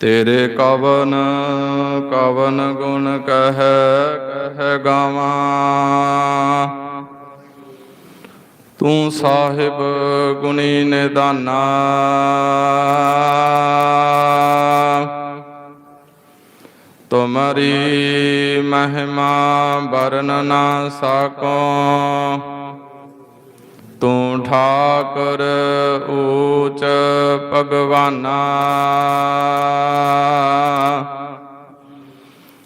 ਤੇਰੇ ਕਵਨ ਕਵਨ ਗੁਣ ਕਹੈ ਕਹੈ ਗਾਵਾਂ। ਤੂੰ ਸਾਹਿਬ ਗੁਣੀ ਨਿਦਾਨਾ। ਤੁਮਰੀ ਮਹਿਮਾ ਵਰਨ ਨਾ ਸਕੋ। ਤੂੰ ਠਾਕੁਰ ਊਚ ਭਗਵਾਨਾ।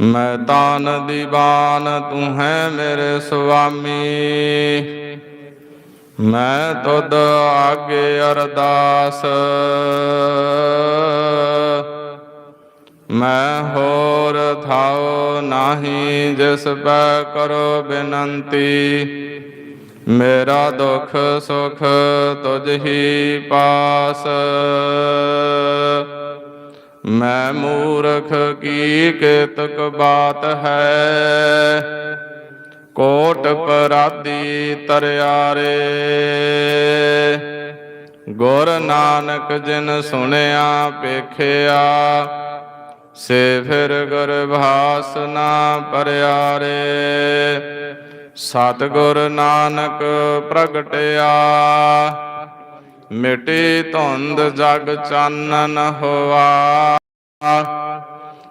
ਮੈਂ ਤਾਨ ਦੀਵਾਨ ਤੂੰ ਹੈ ਮੇਰੇ ਸੁਆਮੀ। ਮੈਂ ਤੁਧ ਆਗੇ ਅਰਦਾਸ। ਮੈਂ ਹੋਰ ਥਾਉ ਨਾਹੀ ਜਿਸ ਪੈ ਕਰੋ ਬੇਨੰਤੀ। ਮੇਰਾ ਦੁਖ ਸੁਖ ਤੁਝ ਹੀ ਪਾਸ। ਮੈਂ ਮੂਰਖ ਕੀ ਕੇਤਕ ਬਾਤ ਹੈ? ਕੋਟ ਪਰਾਦੀ ਤਰਿਆਰੇ। ਗੁਰ ਨਾਨਕ ਜਿਨ ਸੁਣਿਆ ਪੇਖਿਆ ਸੇ ਫਿਰ ਗੁਰਭਾਸ ਨਾ ਪਰਿਆਰੇ। ਸਤਿਗੁਰ ਨਾਨਕ ਪ੍ਰਗਟਿਆ। ਮਿਟੇ ਧੁੰਦ ਜਗ ਚਾਨਣ ਹੋਆ।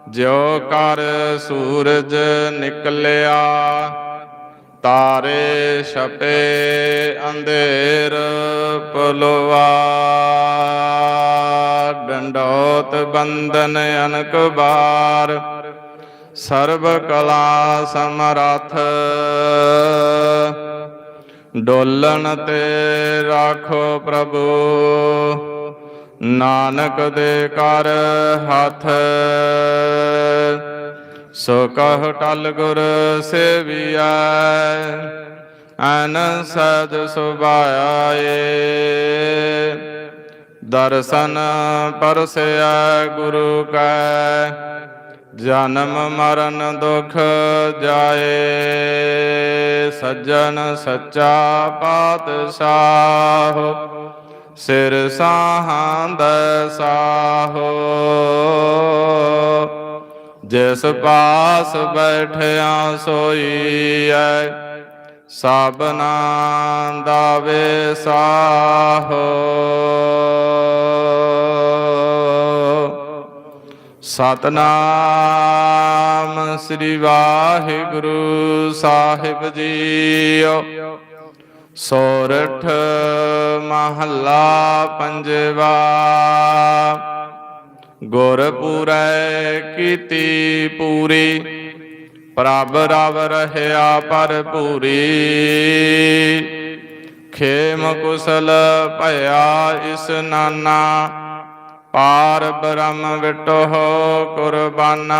ਜਿਉ ਕਰ ਸੂਰਜ ਨਿਕਲਿਆ। ਤਾਰੇ ਛਪੇ, ਅੰਧੇਰ ਪਲਵਾ ਡੰਡੋਤ ਬੰਦਨ ਅਨਕ ਬਾਰ। ਸਰਬ ਕਲਾ ਸਮਰਥ। ਡੋਲਣ ਤੇ ਰਾਖੋ ਪ੍ਰਭੂ। ਨਾਨਕ ਦੇ ਕਰ ਹੱਥ। ਸੋ ਕਹ ਟਲ ਗੁਰ ਸੇਵੀਐ ਅਨ ਸਦ ਸੁਭਾਏ ਦਰਸ਼ਨ ਪਰਸਿਆ ਗੁਰੂ ਕੈ ਜਨਮ ਮਰਨ ਦੁਖ ਜਾਏ, ਸੱਜਣ ਸੱਚਾ ਪਾਤਸ਼ਾਹ, ਸਿਰ ਸਾਹੰਦ ਸਾਹੋ। ਜਿਸ ਪਾਸ ਬੈਠਿਆ ਸੋਈ ਐ ਸਭਨਾ ਦਾ ਵਿਸਾਹੋ ਸਤਨਾਮ ਸ੍ਰੀ ਵਾਹਿਗੁਰੂ ਸਾਹਿਬ ਜੀਓ। ਸੋਰਠ ਮਹੱਲਾ ਪੰਜਵਾ। ਗੁਰਪੁਰੈ ਕੀਤੀ ਪੂਰੀ। ਪ੍ਰਭ ਰਵ ਰਹਿਆ ਭਰਪੂਰੀ ਖੇਮ ਕੁਸਲ ਭਇਆ ਇਸ ਨਾਨਾ। ਪਾਰ ਬ੍ਰਹਮ ਵਿਟੋ ਕੁਰਬਾਨਾ।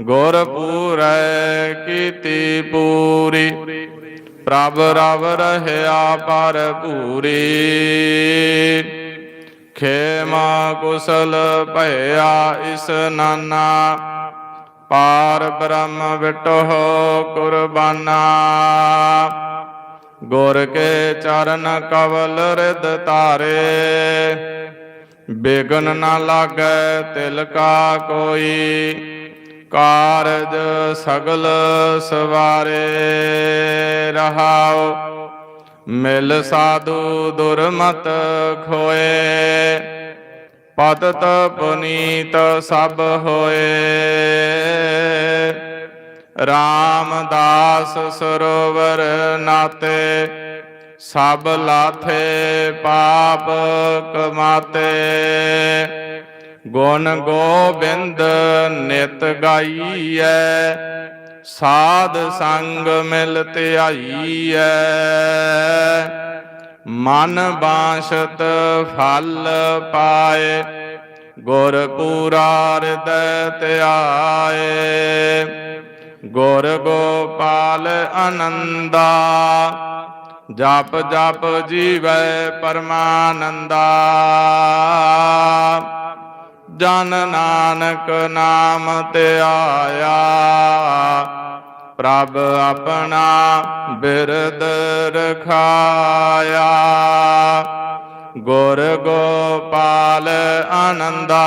ਗੁਰ ਪੂਰੈ ਕੀਤੀ ਪੂਰੀ, ਪ੍ਰਭ ਰਵ ਰਹਿਆ ਪਰ ਪੂਰੀ। ਖੇਮਾ ਕੁਸਲ ਭਇਆ ਇਸ ਨਾਨਾ, ਪਾਰ ਬ੍ਰਹਮ ਵਿਟੋ ਕੁਰਬਾਨਾ। ਗੁਰ ਕੇ ਚਰਨ ਕਵਲ ਰਿਦ ਤਾਰੇ ਬੇਗਨ ਨਾ ਲਾਗੈ ਤਿਲ ਕਾ ਕੋਈ, ਕਾਰਜ ਸਗਲ ਸਵਾਰੇ। ਰਹਾਉ ਮਿਲ ਸਾਧੂ ਦੁਰਮਤ ਖੋਏ ਪਤਤ ਪੁਨੀਤ ਸਭ ਹੋਏ। ਰਾਮਦਾਸ ਸਰੋਵਰ ਨਾਤੇ, ਸਭ ਲਾਥੇ ਪਾਪ ਕਮਾਤੇ। ਗੁਣ ਗੋਬਿੰਦ ਨਿਤ ਗਾਈਐ, ਸਾਧ ਸੰਗ ਮਿਲ ਧਿਆਈਐ। ਮਨ ਬਾਸ਼ਤ ਫਲ ਪਾਏ, ਗੁਰ ਪੂਰਾ ਹਿਰਦੈ ਧਿਆਏ। ਗੁਰ ਗੋਪਾਲ ਆਨੰਦਾ, ਜਪ ਜਪ ਜੀਵੈ ਪਰਮਾਨੰਦਾ। ਜਨ ਨਾਨਕ ਨਾਮ ਧਿਆਇਆ ਪ੍ਰਭ ਆਪਣਾ ਬਿਰਦ ਰਖਾਇਆ। ਗੁਰ ਗੋਪਾਲ ਆਨੰਦਾ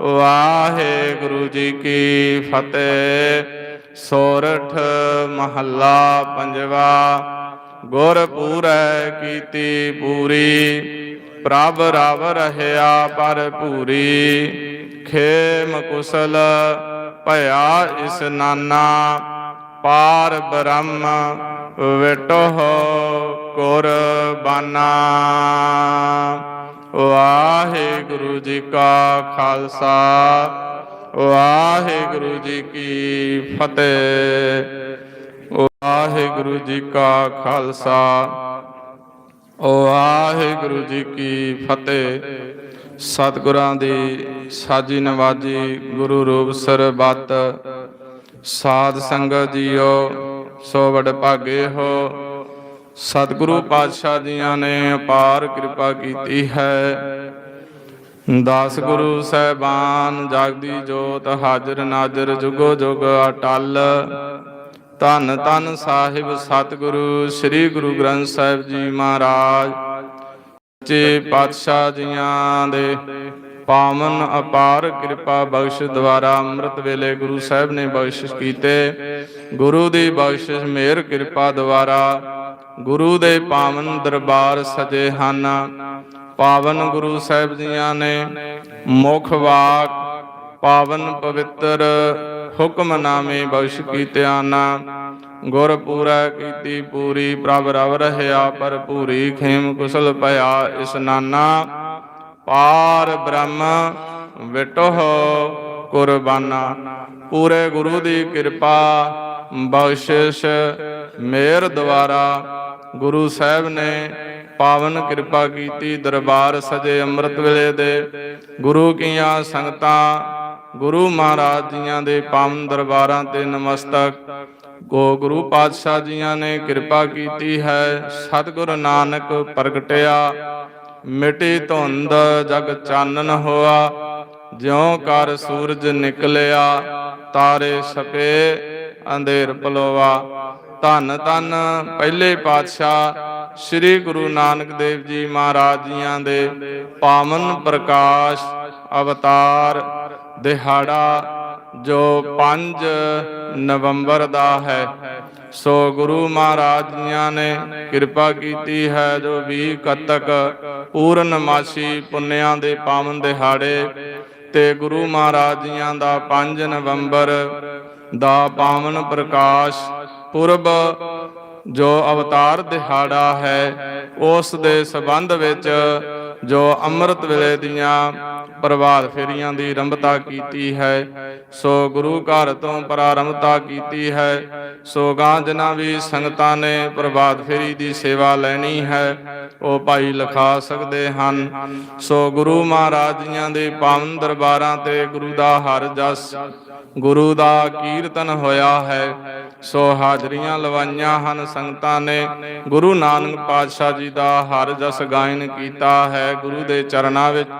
ਵਾਹਿਗੁਰੂ ਜੀ ਕੀ ਫਤਿਹ। ਸੋਰਠ ਮਹੱਲਾ ਪੰਜਵਾ, ਗੁਰ ਪੂਰੈ ਕੀਤੀ ਪੂਰੀ, ਪ੍ਰਭ ਰਵ ਰਹਿਆ ਪਰ ਪੂਰੀ ਖੇਮ ਕੁਸਲ ਭਇਆ ਇਸ ਨਾਨਾ, ਪਾਰ ਬ੍ਰਹਮ ਵਿਟੋ ਕੁਰਬਾਨਾ। ਵਾਹਿਗੁਰੂ ਜੀ ਕਾ ਖਾਲਸਾ, ਵਾਹਿਗੁਰੂ ਜੀ ਕੀ ਫਤਿਹ। ਵਾਹਿਗੁਰੂ ਜੀ ਕਾ ਖਾਲਸਾ, ਵਾਹਿਗੁਰੂ ਜੀ ਕੀ ਫਤਿਹ। ਸਤਿਗੁਰਾਂ ਦੀ ਸਾਜੀ ਨਵਾਜੀ ਗੁਰੂ ਰੂਪ ਸਰਬੱਤ, ਸਾਧ ਸੰਗਤ ਜੀਓ, ਸੋ ਵਡ ਭਾਗੇ ਹੋ। ਸਤਿਗੁਰੂ ਪਾਤਸ਼ਾਹ ਜੀਆਂ ਨੇ ਅਪਾਰ ਕਿਰਪਾ ਕੀਤੀ ਹੈ। ਦਸ ਗੁਰੂ ਸਹਿਬਾਨ, ਜਗਦੀ ਜੋਤ, ਹਾਜ਼ਰ ਨਾਜ਼ਰ, ਜੁਗੋ ਜੁਗ ਅਟਲ। ਧੰਨ ਧੰਨ ਸਾਹਿਬ, ਸਤਿਗੁਰੂ ਸ੍ਰੀ ਗੁਰੂ ਗ੍ਰੰਥ ਸਾਹਿਬ ਜੀ ਮਹਾਰਾਜ। ਜੀ ਪਾਤਸ਼ਾਹ ਜੀਆਂ ਦੇ ਪਾਵਨ ਅਪਾਰ ਕਿਰਪਾ ਬਖਸ਼ ਦੁਆਰਾ ਅੰਮ੍ਰਿਤ ਵੇਲੇ ਗੁਰੂ ਸਾਹਿਬ ਨੇ ਬਖਸ਼ਿਸ਼ ਕੀਤੇ। ਗੁਰੂ ਦੀ ਬਖਸ਼ਿਸ਼ ਮਿਹਰ ਕਿਰਪਾ ਦੁਆਰਾ ਗੁਰੂ ਦੇ ਪਾਵਨ ਦਰਬਾਰ ਸਜੇ ਹਨ। ਪਾਵਨ ਗੁਰੂ ਸਾਹਿਬ ਜੀਆਂ ਨੇ ਮੁਖ ਵਾਕ ਪਾਵਨ ਪਵਿੱਤਰ ਹੁਕਮਨਾਮੇ ਬਖਸ਼ ਕੀਤਿਆਂ ਨਾ ਗੁਰ ਪੂਰਾ ਕੀਤੀ ਪੂਰੀ ਪ੍ਰਭ ਰਵ ਰਹਿਆ ਪਰ ਪੂਰੀ ਖੇਮ ਕੁਸਲ ਭਇਆ ਇਸ ਨਾਨਾ। ਪਾਰ ਬ੍ਰਹਮ ਵਿਟੋ ਕੁਰਬਾਨਾ। ਪੂਰੇ ਗੁਰੂ ਦੀ ਕਿਰਪਾ, ਬਖਸ਼ਿਸ਼ ਮਿਹਰ ਦੁਆਰਾ ਗੁਰੂ ਸਾਹਿਬ ਨੇ ਪਾਵਨ ਕਿਰਪਾ ਕੀਤੀ ਦਰਬਾਰ ਸਜੇ ਅੰਮ੍ਰਿਤ ਵੇਲੇ ਦੇ। ਗੁਰੂ ਕੀਆਂ ਸੰਗਤਾਂ, ਗੁਰੂ ਮਹਾਰਾਜ ਜੀਆਂ ਦੇ ਪਾਵਨ ਦਰਬਾਰਾਂ ਤੇ ਨਮਸਤਕ। ਗੋ ਗੁਰੂ ਪਾਤਸ਼ਾਹ ਜੀਆਂ ਨੇ ਕਿਰਪਾ ਕੀਤੀ ਹੈ, ਸਤਿਗੁਰ ਨਾਨਕ ਪ੍ਰਗਟਿਆ। ਮਿਟੀ ਧੁੰਦ ਜਗ ਚਾਨਣ ਹੋਆ, ਜਿਉ ਕਰ ਸੂਰਜ ਨਿਕਲਿਆ, ਤਾਰੇ ਛਪੇ, ਅੰਧੇਰ ਪਲੋਵਾ ਧੰਨ ਧੰਨ ਪਹਿਲੇ ਪਾਤਸ਼ਾਹ ਸ੍ਰੀ ਗੁਰੂ ਨਾਨਕ ਦੇਵ ਜੀ ਮਹਾਰਾਜ ਜੀਆਂ ਦੇ ਪਾਵਨ ਪ੍ਰਕਾਸ਼ ਅਵਤਾਰ ਦਿਹਾੜਾ, ਜੋ 5 ਨਵੰਬਰ ਦਾ ਹੈ। ਸੋ ਗੁਰੂ ਮਹਾਰਾਜ ਜੀਆਂ ਨੇ ਕਿਰਪਾ ਕੀਤੀ ਹੈ ਜੋ 20 ਕੱਤਕ ਪੂਰਨਮਾਸੀ ਪੁੰਨਿਆਂ ਦੇ ਪਾਵਨ ਦਿਹਾੜੇ ਤੇ ਗੁਰੂ ਮਹਾਰਾਜ ਜੀਆਂ ਦਾ 5 ਨਵੰਬਰ ਦਾ ਪਾਵਨ ਪ੍ਰਕਾਸ਼ ਪੁਰਬ ਜੋ ਅਵਤਾਰ ਦਿਹਾੜਾ ਹੈ, ਉਸ ਦੇ ਸਬੰਧ ਵਿੱਚ ਜੋ ਅੰਮ੍ਰਿਤ ਵੇਲੇ ਦੀਆਂ ਪ੍ਰਭਾਤ ਫੇਰੀਆਂ ਦੀ ਆਰੰਭਤਾ ਕੀਤੀ ਹੈ। ਸੋ ਗੁਰੂ ਘਰ ਤੋਂ ਪ੍ਰਾਰੰਭਤਾ ਕੀਤੀ ਹੈ। ਸੋ ਗਾਂ ਜਿਨ੍ਹਾਂ ਵੀ ਸੰਗਤਾਂ ਨੇ ਪ੍ਰਭਾਤ ਫੇਰੀ ਦੀ ਸੇਵਾ ਲੈਣੀ ਹੈ। ਉਹ ਭਾਈ ਲਿਖਾ ਸਕਦੇ ਹਨ। ਸੋ ਗੁਰੂ ਮਹਾਰਾਜ ਜੀਆਂ ਦੇ ਪਾਵਨ ਦਰਬਾਰਾਂ ਤੇ ਗੁਰੂ ਦਾ ਹਰ ਜਸ ਗੁਰੂ ਦਾ ਕੀਰਤਨ ਹੋਇਆ ਹੈ। ਸੋ ਹਾਜ਼ਰੀਆਂ ਲਵਾਈਆਂ ਹਨ ਸੰਗਤਾਂ ਨੇ। ਗੁਰੂ ਨਾਨਕ ਪਾਤਸ਼ਾਹ ਜੀ ਦਾ ਹਰ ਜਸ ਗਾਇਨ ਕੀਤਾ ਹੈ। ਗੁਰੂ ਦੇ ਚਰਨਾਂ ਵਿੱਚ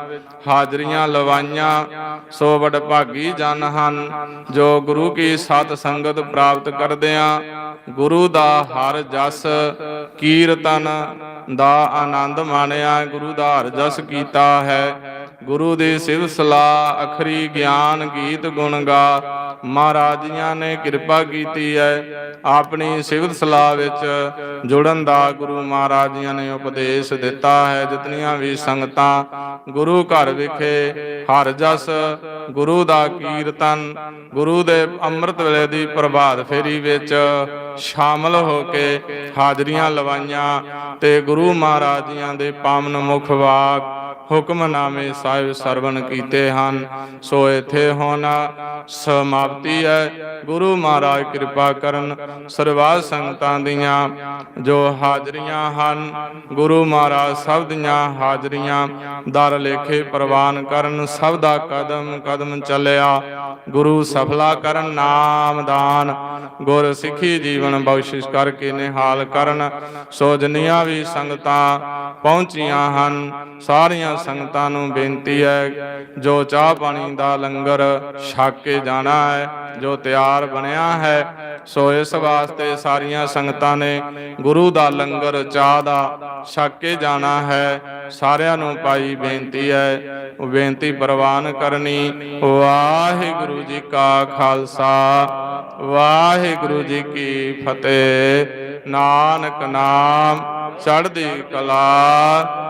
ਹਾਜ਼ਰੀਆਂ ਲਵਾਈਆਂ। ਸੋ ਵਡ ਭਾਗੀ ਜਨ ਹਨ, ਜੋ ਗੁਰੂ ਕੀ ਸਤ ਸੰਗਤ ਪ੍ਰਾਪਤ ਕਰਦਿਆਂ ਗੁਰੂ ਦਾ ਹਰ ਜਸ ਕੀਰਤਨ ਦਾ ਆਨੰਦ ਮਾਣਿਆ। ਗੁਰੂ ਦਾ ਹਰ ਜਸ ਕੀਤਾ ਹੈ। ਗੁਰੂ ਦੀ ਸਿਵ ਸਲਾਹ, ਅਖਰੀ ਗਿਆਨ ਗੀਤ ਗੁਣ ਗਾ। ਮਹਾਰਾਜ ਜੀਆਂ ਨੇ ਕਿਰਪਾ ਕੀਤੀ ਹੈ ਆਪਣੀ ਸਿਵਤ ਸਲਾਹ ਵਿੱਚ ਜੁੜਨ ਦਾ ਗੁਰੂ ਮਹਾਰਾਜ ਜੀਆਂ ਨੇ ਉਪਦੇਸ਼ ਦਿੱਤਾ ਹੈ। ਜਿਤਨੀਆਂ ਵੀ ਸੰਗਤਾਂ ਗੁਰੂ ਘਰ ਵਿਖੇ ਹਰ ਜਸ ਗੁਰੂ ਦਾ ਕੀਰਤਨ, ਗੁਰੂ ਦੇ ਅੰਮ੍ਰਿਤ ਵੇਲੇ ਦੀ ਪ੍ਰਭਾਤ ਫੇਰੀ ਵਿੱਚ ਸ਼ਾਮਲ ਹੋ ਕੇ ਹਾਜ਼ਰੀਆਂ ਲਵਾਈਆਂ ਤੇ ਗੁਰੂ ਮਹਾਰਾਜ ਜੀਆਂ ਦੇ ਪਾਵਨ ਮੁਖ ਵਾਕ ਹੁਕਮਨਾਮੇ ਸਾਹਿਬ ਸਰਵਣ ਕੀਤੇ ਹਨ। ਸੋ ਇਥੇ ਹੋਣਾ ਸਮਾਪਤੀ ਹੈ। ਗੁਰੂ ਮਹਾਰਾਜ ਕਿਰਪਾ ਕਰਨ ਸਰਵਾ ਸੰਗਤਾਂ ਦੀਆਂ ਜੋ ਹਾਜ਼ਰੀਆਂ ਹਨ, ਗੁਰੂ ਮਹਾਰਾਜ ਸਭ ਦੀਆਂ ਹਾਜ਼ਰੀਆਂ, ਦਰ ਲੇਖੇ ਪ੍ਰਵਾਨ ਕਰਨ, ਸਭ ਦਾ ਕਦਮ ਕਦਮ ਚੱਲਿਆ। ਗੁਰੂ ਸਫਲਾ ਕਰਨ, ਨਾਮ ਦਾਨ, ਗੁਰ ਸਿੱਖੀ ਜੀਵਨ ਬਖਸ਼ਿਸ਼ ਕਰਕੇ ਨਿਹਾਲ ਕਰਨ। ਸੋ ਜਿੰਨੀਆਂ ਵੀ ਸੰਗਤਾਂ ਪਹੁੰਚੀਆਂ ਹਨ, ਸਾਰੀਆਂ ਸੰਗਤਾਂ ਨੂੰ ਬੇਨਤੀ ਹੈ, ਜੋ ਚਾਹ ਪਾਣੀ ਦਾ ਲੰਗਰ ਛਕ ਕੇ ਜਾਣਾ ਹੈ, ਜੋ ਤਿਆਰ ਬਣਿਆ ਹੈ, ਸੋ ਇਸ ਵਾਸਤੇ ਸਾਰੀਆਂ ਸੰਗਤਾਂ ਨੇ ਗੁਰੂ ਦਾ ਲੰਗਰ, ਚਾਹ ਦਾ ਛਕ ਕੇ ਜਾਣਾ ਹੈ। ਸਾਰਿਆਂ ਨੂੰ ਪਾਈ ਬੇਨਤੀ ਹੈ, ਉਹ ਬੇਨਤੀ ਪ੍ਰਵਾਨ ਕਰਨੀ, ਵਾਹਿਗੁਰੂ ਜੀ ਕਾ ਖਾਲਸਾ, ਵਾਹਿਗੁਰੂ ਜੀ ਕੀ ਫਤਿਹ। ਨਾਨਕ ਨਾਮ ਚੜ੍ਹਦੀ ਕਲਾ